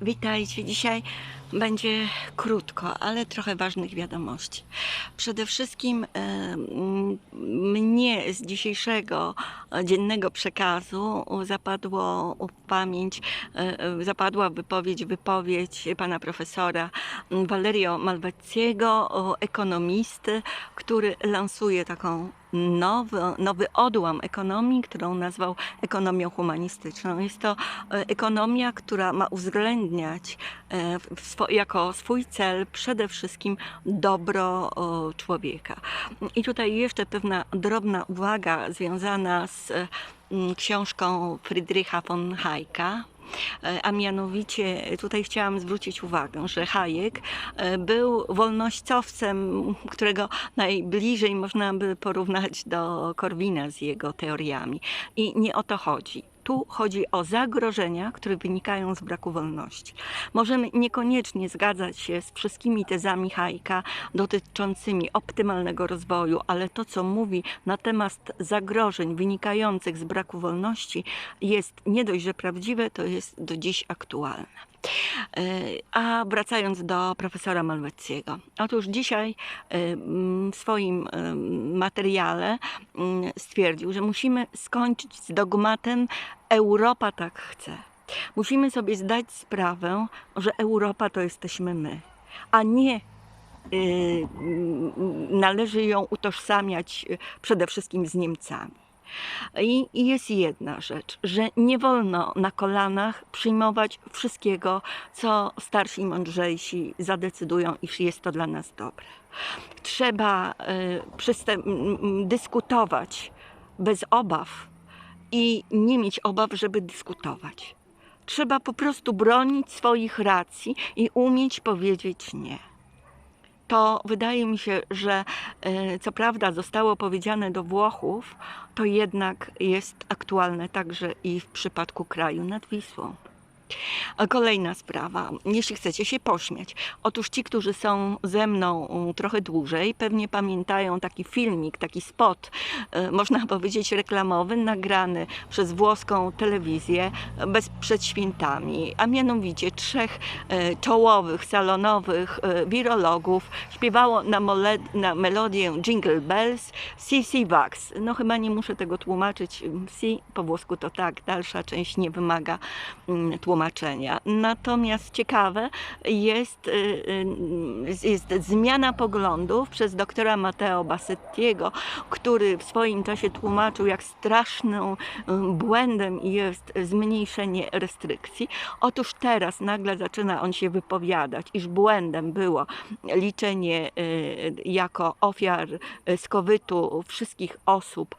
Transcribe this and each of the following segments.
Witajcie. Dzisiaj będzie krótko, ale trochę ważnych wiadomości. Przede wszystkim mnie z dzisiejszego e, dziennego przekazu zapadło w pamięć, e, e, zapadła wypowiedź, wypowiedź pana profesora Valerio Malvezziego, o ekonomisty, który lansuje taką nowy, nowy odłam ekonomii, którą nazwał ekonomią humanistyczną. Jest to e, ekonomia, która ma uwzględniać e, jako swój cel przede wszystkim dobro człowieka. I tutaj jeszcze pewna drobna uwaga związana z e, m, książką Friedricha von Hayeka. E, A mianowicie tutaj chciałam zwrócić uwagę, że Hayek e, był wolnościowcem, którego najbliżej można by porównać do Korwina z jego teoriami. I nie o to chodzi. Tu chodzi o zagrożenia, które wynikają z braku wolności. Możemy niekoniecznie zgadzać się z wszystkimi tezami Hayeka dotyczącymi optymalnego rozwoju, ale to, co mówi na temat zagrożeń wynikających z braku wolności, jest nie dość, że prawdziwe, to jest do dziś aktualne. E, A wracając do profesora Malweckiego. Otóż dzisiaj e, w swoim e, materiale mm, stwierdził, że musimy skończyć z dogmatem Europa tak chce. Musimy sobie zdać sprawę, że Europa to jesteśmy my, a nie należy ją utożsamiać przede wszystkim z Niemcami. I i jest jedna rzecz, że nie wolno na kolanach przyjmować wszystkiego, co starsi i mądrzejsi zadecydują, iż jest to dla nas dobre. Trzeba y, dyskutować bez obaw i nie mieć obaw, żeby dyskutować. Trzeba po prostu bronić swoich racji i umieć powiedzieć nie to wydaje mi się, że e, co prawda zostało powiedziane do Włochów, to jednak jest aktualne także i w przypadku kraju nad Wisłą. Kolejna sprawa, jeśli chcecie się pośmiać. Otóż ci, którzy są ze mną mm, trochę dłużej, pewnie pamiętają taki filmik, taki spot, e, można powiedzieć reklamowy, nagrany przez włoską telewizję bez, przed świętami, a mianowicie trzech e, czołowych, salonowych e, wirologów śpiewało na, mole, na melodię Jingle Bells CC Wax. No chyba nie muszę tego tłumaczyć. C po włosku to tak, dalsza część nie wymaga mm, tłumaczenia. Natomiast ciekawe jest, y, y, jest zmiana poglądów przez doktora Matteo Bassettiego, który w swoim czasie tłumaczył, jak strasznym y, błędem jest zmniejszenie restrykcji. Otóż teraz nagle zaczyna on się wypowiadać, iż błędem było liczenie jako ofiar z COVID-u wszystkich osób,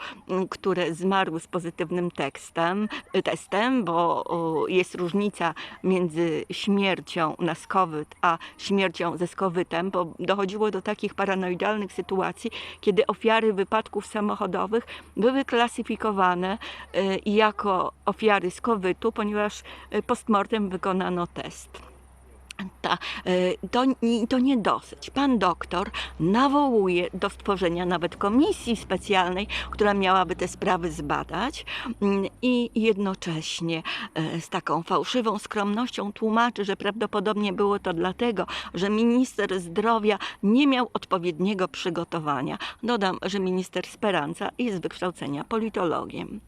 które zmarły z pozytywnym tekstem, testem, bo jest różnica między śmiercią na COVID, a śmiercią ze skowytem, bo dochodziło do takich paranoidalnych sytuacji, kiedy ofiary wypadków samochodowych były klasyfikowane y, jako ofiary COVID-u, ponieważ y, postmortem wykonano test. Ta, y, to, to nie dosyć. Pan doktor nawołuje do stworzenia nawet komisji specjalnej, która miałaby te sprawy zbadać mm, i jednocześnie y, z taką fałszywą skromnością tłumaczy, że prawdopodobnie było to dlatego, że minister zdrowia nie miał odpowiedniego przygotowania. Dodam, że minister Speranza jest z wykształcenia politologiem.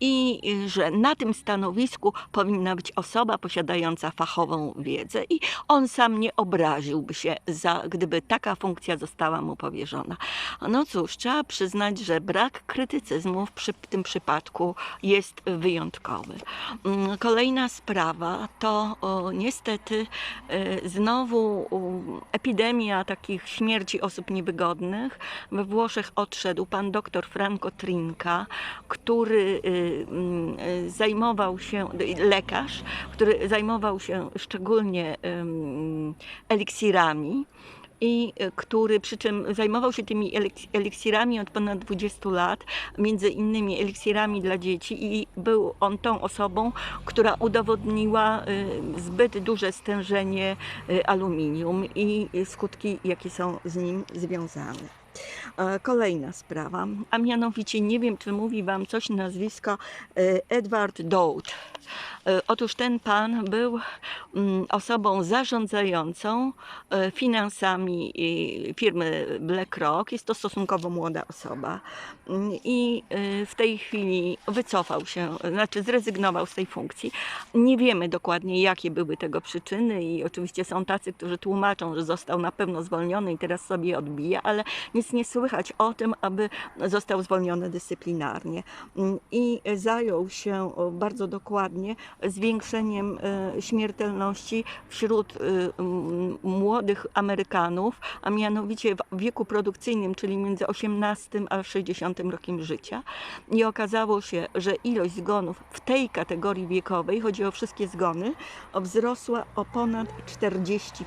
I y, że na tym stanowisku powinna być osoba posiadająca fachową wiedzę i on sam nie obraziłby się, za, gdyby taka funkcja została mu powierzona. No cóż, trzeba przyznać, że brak krytycyzmu w przy, tym przypadku jest wyjątkowy. Mm, Kolejna sprawa to o, niestety y, znowu epidemia takich śmierci osób niewygodnych. We Włoszech odszedł pan doktor Franco Trinka, który y, zajmował się, y, lekarz, który zajmował się szczególnie eliksirami i y, który przy czym zajmował się tymi eliks- eliksirami od ponad 20 lat, między innymi eliksirami dla dzieci i był on tą osobą, która udowodniła y, zbyt duże stężenie y, aluminium i skutki, jakie są z nim związane. E, Kolejna sprawa, a mianowicie nie wiem, czy mówi Wam coś nazwisko e, Edward Doud. E, Otóż ten pan był mm, osobą zarządzającą e, finansami firmy BlackRock. Jest to stosunkowo młoda osoba. Mm, I e, w tej chwili wycofał się, znaczy zrezygnował z tej funkcji. Nie wiemy dokładnie, jakie były tego przyczyny, i oczywiście są tacy, którzy tłumaczą, że został na pewno zwolniony i teraz sobie odbija, ale nic nie słychać o tym, aby został zwolniony dyscyplinarnie. Mm, I zajął się bardzo dokładnie zwiększeniem e, śmiertelności wśród e, młodych Amerykanów, a mianowicie w wieku produkcyjnym, czyli między 18 a 60 rokiem życia. I okazało się, że ilość zgonów w tej kategorii wiekowej, chodzi o wszystkie zgony, wzrosła o ponad 40%.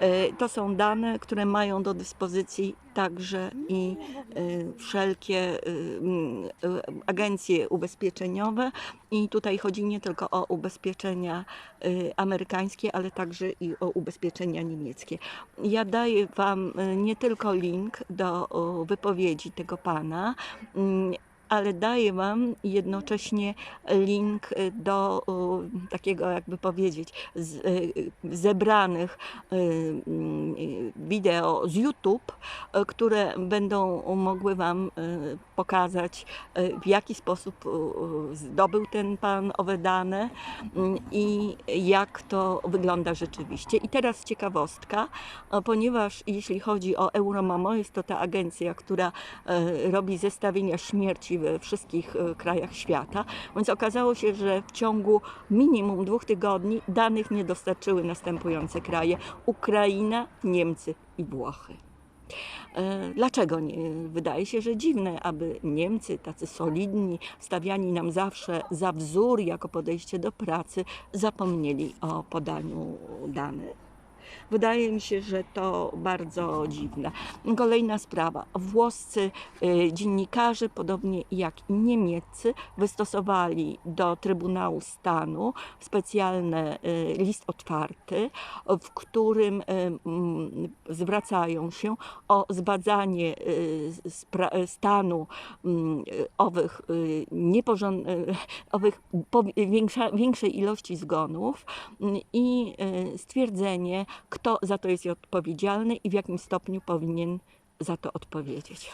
E, To są dane, które mają do dyspozycji także i e, wszelkie e, mm, e, agencje ubezpieczeniowe. I tutaj chodzi nie tylko o ubezpieczenia amerykańskie, ale także i o ubezpieczenia niemieckie. Ja daję Wam nie tylko link do wypowiedzi tego pana, mm, ale daję Wam jednocześnie link do takiego, jakby powiedzieć, z, y, zebranych y, y, wideo z YouTube, które będą mogły Wam pokazać, w jaki sposób zdobył ten Pan owe dane i jak to wygląda rzeczywiście. I teraz ciekawostka, ponieważ jeśli chodzi o Euromamo, jest to ta agencja, która robi zestawienia śmierci we wszystkich e, krajach świata, więc okazało się, że w ciągu minimum dwóch tygodni danych nie dostarczyły następujące kraje: Ukraina, Niemcy i Włochy. E, Dlaczego nie? Wydaje się, że dziwne, aby Niemcy, tacy solidni, stawiani nam zawsze za wzór jako podejście do pracy, zapomnieli o podaniu danych. Wydaje mi się, że to bardzo dziwne. Kolejna sprawa. Włoscy y, dziennikarze, podobnie jak i niemieccy, wystosowali do Trybunału Stanu specjalny y, list otwarty, w którym y, mm, zwracają się o zbadanie spra- stanu mm, owych, owych większej ilości zgonów mm, i stwierdzenie, kto za to jest odpowiedzialny i w jakim stopniu powinien za to odpowiedzieć.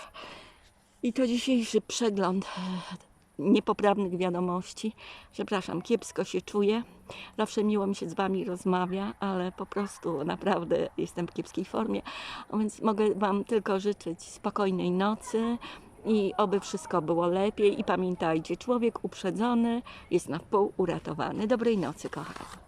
I to dzisiejszy przegląd e, niepoprawnych wiadomości. Przepraszam, kiepsko się czuję. Zawsze miło mi się z Wami rozmawia, ale po prostu naprawdę jestem w kiepskiej formie. A Więc mogę Wam tylko życzyć spokojnej nocy i oby wszystko było lepiej. I pamiętajcie, człowiek uprzedzony jest na wpół uratowany. Dobrej nocy, kochani.